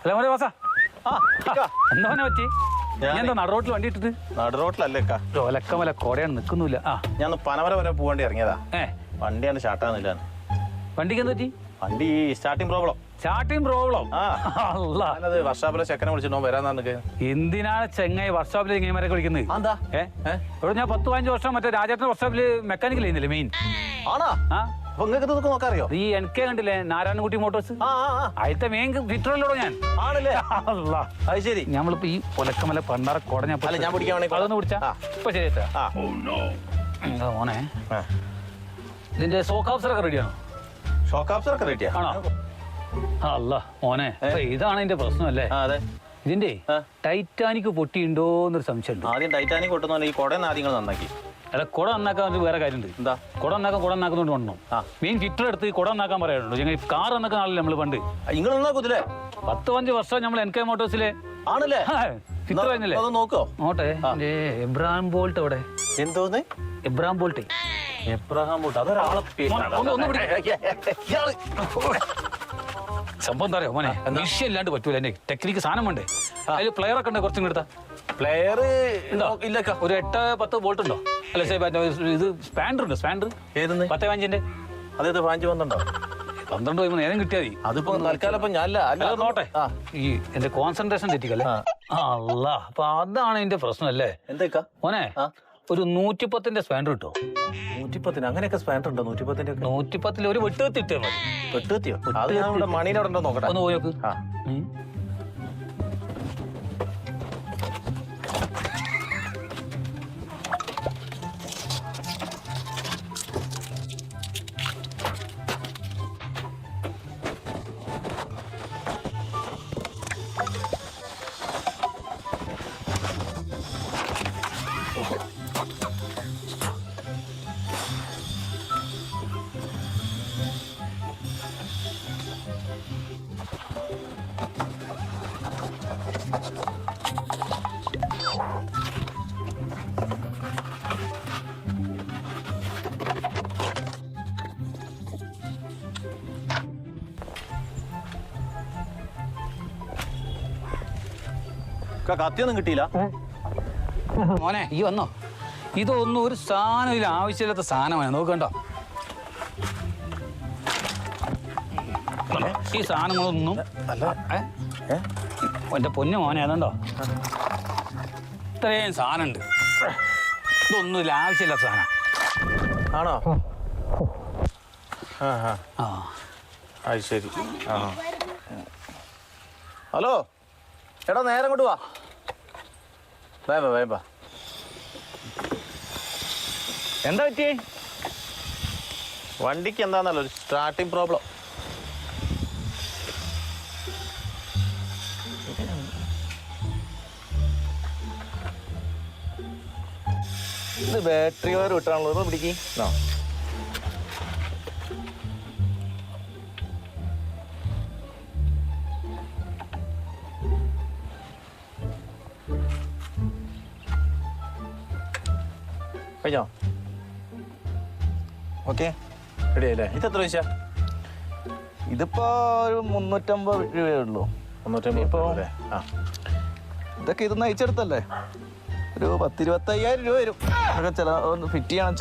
അല്ല മോനെ വാസ. എന്താ പറ്റി? റോട്ടിൽ വണ്ടി ഇട്ടിട്ട്? ഒലക്കമല കോടയാണ് നിൽക്കുന്നില്ല ആ. ഞാൻ പനവര വരെ പോകേണ്ടി ഇറങ്ങിയതാ. ഏ. വണ്ടിയാണ് സ്റ്റാർട്ടാകുന്നില്ല വണ്ടിക്ക് എന്താ പറ്റി? വണ്ടി സ്റ്റാർട്ടിംഗ് പ്രോബ്ലം സ്റ്റാർട്ടിംഗ് പ്രോബ്ലം വർഷാപ്പിലെ ചെക്കനെ വിളിച്ചിട്ടോ എന്തിനാണ് ചെങ്ങായി വർക്ക്ഷോപ്പിൽ ഇങ്ങനെ വരെ വിളിക്കുന്നത് എന്താ? ഇവിടെ ഞാൻ പത്ത് പതിനഞ്ച് വർഷം മറ്റേ രാജേട്ടൻ വർക്ക്ഷോപ്പിൽ മെക്കാനിക്കൽ ചെയ്യുന്നില്ലേ മെയിൻ ആണോ? ആ. അപ്പൊ നിങ്ങൾക്ക് ഇതൊക്കെ നോക്കാറിയോ ഈ എനിക്ക് കണ്ടില്ലേ? നാരായണൻകുട്ടി മോട്ടോഴ്സ് ആ ആ, ആ. അതിലത്തെ മെയിൻ ഫിറ്ററല്ലോ ഞാൻ? ആണല്ലേ? അല്ല അത് ശരി. നമ്മളിപ്പോ ഈ ഒലക്കമല പണ്ടാറ കോടഞ്ഞ അല്ല, ഞാൻ പിടിക്കാൻ വേണേ അതൊന്ന് പിടിച്ചാ? ആ. ഇപ്പൊ ശരിയാ ആ. മോനെ? ആ. ഇതിന്റെ സോക്ക് ഓഫീസറൊക്കെ റെഡിയാണോ ഷോക്ക് ആപ്സർ ഒക്കെ റെഡിയാ ആണോ? അല്ല മോനെ. ഇപ്പൊ ഇതാണ് ഇതിന്റെ പ്രശ്നം അല്ലേ? അതെ. ഇതിന്റെ ആ. ടൈറ്റാനിക് പൊട്ടിയുണ്ടോ എന്നൊരു സംശയമുണ്ട്. ആദ്യം ടൈറ്റാനിക് കൊട്ടുന്ന ഈ കുടന്ന് ആദ്യം നിങ്ങൾ നന്നാക്കി. അല്ല കുട നന്നാക്കാൻ ഒരു വേറെ കാര്യമുണ്ട്. എന്താ? കുട നന്നാക്കാൻ കുട നന്നാക്കുന്നുണ്ട് വണ്ണം ആ. മെയിൻ ഫിറ്റർ എടുത്ത് കുട നന്നാക്കാൻ പറയാറുണ്ട്. ഞങ്ങൾ കാർ നന്നാക്കുന്ന ആളല്ലേ നമ്മൾ പണ്ട്? നിങ്ങൾ നന്നാക്കൂത്തില്ലേ പത്ത് പഞ്ച് വർഷം നമ്മൾ എൻ കെ മോട്ടോഴ്സിലെ. ആണല്ലേ? ഫിറ്റർ കഴിഞ്ഞല്ലേ? നോക്കോ. നോട്ടെ എബ്രാം ബോൾട്ട് അവിടെ എന്തോന്ന്? Abram bolt. Abraham bolt. അതൊരാളെ സംഭവം എന്താ അറിയോ മോനെ? വിഷയം ഇല്ലാണ്ട് പറ്റൂല എന്റെ ടെക്നിക്ക് സാധനം വേണ്ടേ അതിൽ പ്ലെയർ ഒക്കെ ഉണ്ട്? കുറച്ചും എടുത്താ. പ്ലെയർ ഇല്ല ഒരു എട്ട് പത്ത് ബോൾട്ട് ഉണ്ടോ? അല്ല ശരി, മറ്റേ ഇത് സ്പാൻഡർ ഉണ്ട് സ്പാൻഡർ. ഏതെന്ന്? പത്തേ പാഞ്ചിന്റെ അതേത് പാഞ്ച് പന്ത്രണ്ടോ? പന്ത്രണ്ട് പോയി നേരം കിട്ടിയാൽ മതി. അതിപ്പോ തൽക്കാലം ഇപ്പൊ ഞാനല്ല അല്ല നോട്ടെ. ഈ എന്റെ കോൺസെൻട്രേഷൻ തെറ്റിക്കല്ലേ. അല്ല അപ്പൊ അതാണ് എന്റെ പ്രശ്നം അല്ലേ? എന്തൊക്കെ? മോനെ ആ. ഒരു നൂറ്റിപ്പത്തിന്റെ സ്പാൻഡർ കിട്ടോ? നൂറ്റിപ്പത്തിന് അങ്ങനെയൊക്കെ സ്പാൻഡർ ഉണ്ടോ? നൂറ്റിപ്പത്തിന്റെ നൂറ്റിപ്പത്തിൽ ഒരു വെട്ടുകത്തി ഇട്ടേ മതി. വെട്ടുകത്തിയോ? അത് ഞാൻ ഇവിടെ ഉണ്ടോ നോക്കട്ടെ? ഒന്ന് പോയി കത്തിയൊന്നും കിട്ടിയില്ല? മോനെ ഈ വന്നോ. ഇതൊന്നും ഒരു സാധനം ഇതിൽ ആവശ്യമില്ലാത്ത സാധനമാണ് നോക്കണ്ടോ. ഈ സാധനങ്ങളൊന്നും? എന്റെ പൊന്നു മോനെ അതുണ്ടോ? ഇത്രയും സാധനം ഉണ്ട് ഇതൊന്നും ഇതിൽ ആവശ്യമില്ലാത്ത സാധനം. ആണോ? ആ അത് ശരി. ആ. ഹലോ. എടാ നേരം കൊണ്ട് വാ. വേമ്പ വേമ്പ എന്താ പറ്റി വണ്ടിക്ക് എന്താന്നല്ലോ ഒരു സ്റ്റാർട്ടിങ് പ്രോബ്ലം ഇത് ബാറ്ററി വയർ വിട്ടാണല്ലോ പിടിക്ക്. കഴിഞ്ഞോ? ഓക്കെ. റെഡി ആയില്ലേ ഇത് എത്ര പൈസ ഇതിപ്പോ ഒരു മുന്നൂറ്റമ്പത് രൂപയേ ഉള്ളൂ. മുന്നൂറ്റമ്പത് ഇപ്പോ- അല്ലേ ആ. ഇതൊക്കെ ഇത് നയിച്ചെടുത്തല്ലേ? ഒരു പത്തിരുപത്തയ്യായിരം രൂപ വരും. അതൊക്കെ ചില ഒന്ന് ഫിറ്റ് ചെയ്യണം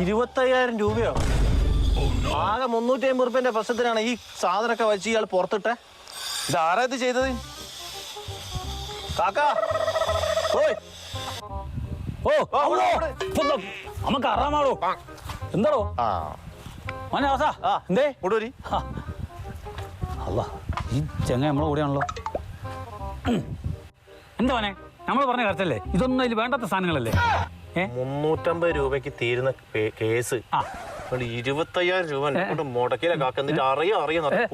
ഇരുപത്തയ്യായിരം രൂപയോ? ആകെ മുന്നൂറ്റി അമ്പത് റുപ്യന്റെ പ്രശ്നത്തിനാണ് ഈ സാധനമൊക്കെ വെച്ച് ഇയാൾ പുറത്തിട്ടെ. ഇത് ആരാ ഇത് ചെയ്തത്? കാക്ക ഓയ് ഓ ആ, അവിടെ, അവിടെ. നമുക്ക് അറാമാളോ എന്താടോ? ആ. മോനെ അവസാ ആ. എന്തേ? കൊണ്ടുവരി. അല്ല ഈ ചെങ്ങ നമ്മളെ കൂടെയാണല്ലോ. ഉം. എന്താ മോനെ? നമ്മൾ പറഞ്ഞ കറച്ചല്ലേ ഇതൊന്നും അതിൽ വേണ്ടാത്ത സാധനങ്ങളല്ലേ? ഏ? മുന്നൂറ്റമ്പത് രൂപയ്ക്ക് തീരുന്ന കേസ്. ആ. ഇരുപത്തയ്യായിരം രൂപ എന്നെ കൊണ്ട് മുടക്കില കാക്ക. എന്നിട്ട് അറിയാം അറിയാം. എന്ന്